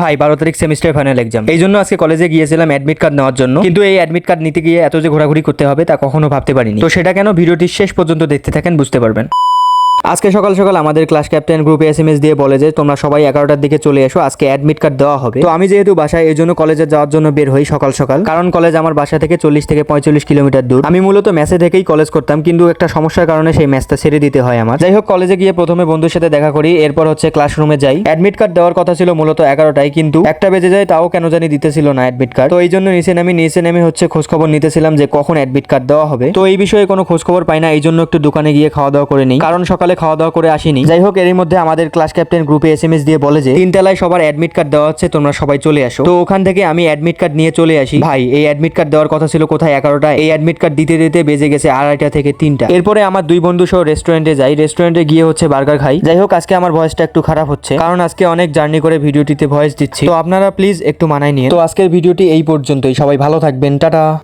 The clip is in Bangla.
ভাই, বারো তারিখ সেমিস্টার ফাইনাল এক্সাম এই জন্য আজকে কলেজে গিয়েছিলাম অ্যাডমিট কার্ড নেওয়ার জন্য। কিন্তু এই অ্যাডমিট কার্ড নিতে গিয়ে এত যে ঘোরাঘুরি করতে হবে তা কখনো ভাবতে পারিনি। তো সেটা কেন? ভিডিওটি শেষ পর্যন্ত দেখতে থাকেন, বুঝতে পারবেন। আজকে সকাল সকাল আমাদের ক্লাস ক্যাপ্টেন গ্রুপে এস এম এস দিয়ে বলে যে, তোমরা সবাই এগারোটার দিকে চলে এসো, আজকে অ্যাডমিট কার্ড দেওয়া হবে। তো আমি যেহেতু বাসায়, এই জন্য কলেজে যাওয়ার জন্য বের হই সকাল সকাল। কারণ কলেজ আমার বাসা থেকে চল্লিশ থেকে পঁয়তাল্লিশ কিলোমিটার দূর। আমি মূলত ম্যাচে থেকেই কলেজ করতাম, কিন্তু একটা সমস্যার কারণে সেই ম্যাচটা ছেড়ে দিতে হয় আমার। যাই হোক কলেজে গিয়ে প্রথমে বন্ধুর সাথে দেখা করি, এরপর হচ্ছে ক্লাসরুমে যাই। অ্যাডমিট কার্ড দেওয়ার কথা ছিল মূলত এগারোটায়, কিন্তু একটা বেজে যায়, তাও কেন জানি দিতেছিল না অ্যাডমিট কার্ড তো এই জন্য নিচে নামি, নিচে নেমে হচ্ছে খোঁজখবর নিতেছিলাম যে কখন অ্যাডমিট কার্ড দেওয়া হবে। তো এই বিষয়ে কোনো খোঁজখবর পাই না, এই জন্য একটু দোকানে গিয়ে খাওয়া দাওয়া করে নিই। কারণ সকালে খাওয়া দাওয়া করে আসিনি। যাই হোক এরই মধ্যে আমাদের ক্লাস ক্যাপ্টেন গ্রুপে এস এম এস দিয়ে বলে যে, তিনতলায় সবার অ্যাডমিট কার্ড দেওয়া হচ্ছে, তোমরা সবাই চলে আসো। তো ওখান থেকে আমি অ্যাডমিট কার্ড নিয়ে চলে আসি। ভাই, এই অ্যাডমিট কার্ড দেওয়ার কথা ছিল কোথায়? এগারোটা এই অ্যাডমিট কার্ড দিতে দিতে বেজে গেছে আড়াইটা থেকে তিনটা। এরপরে আমার দুই বন্ধু সহ রেস্টুরেন্টে যাই। রেস্টুরেন্টে গিয়ে হচ্ছে বার্গার খাই। যাই হোক আজকে আমার ভয়েসটা একটু খারাপ হচ্ছে। কারণ আজকে অনেক জার্নি করে ভিডিওটিতে ভয়েস দিচ্ছি। তো আপনারা প্লিজ একটু মানায় নিয়ে তো আজকের ভিডিওটি এই পর্যন্তই। সবাই ভালো থাকবেন। টাটা।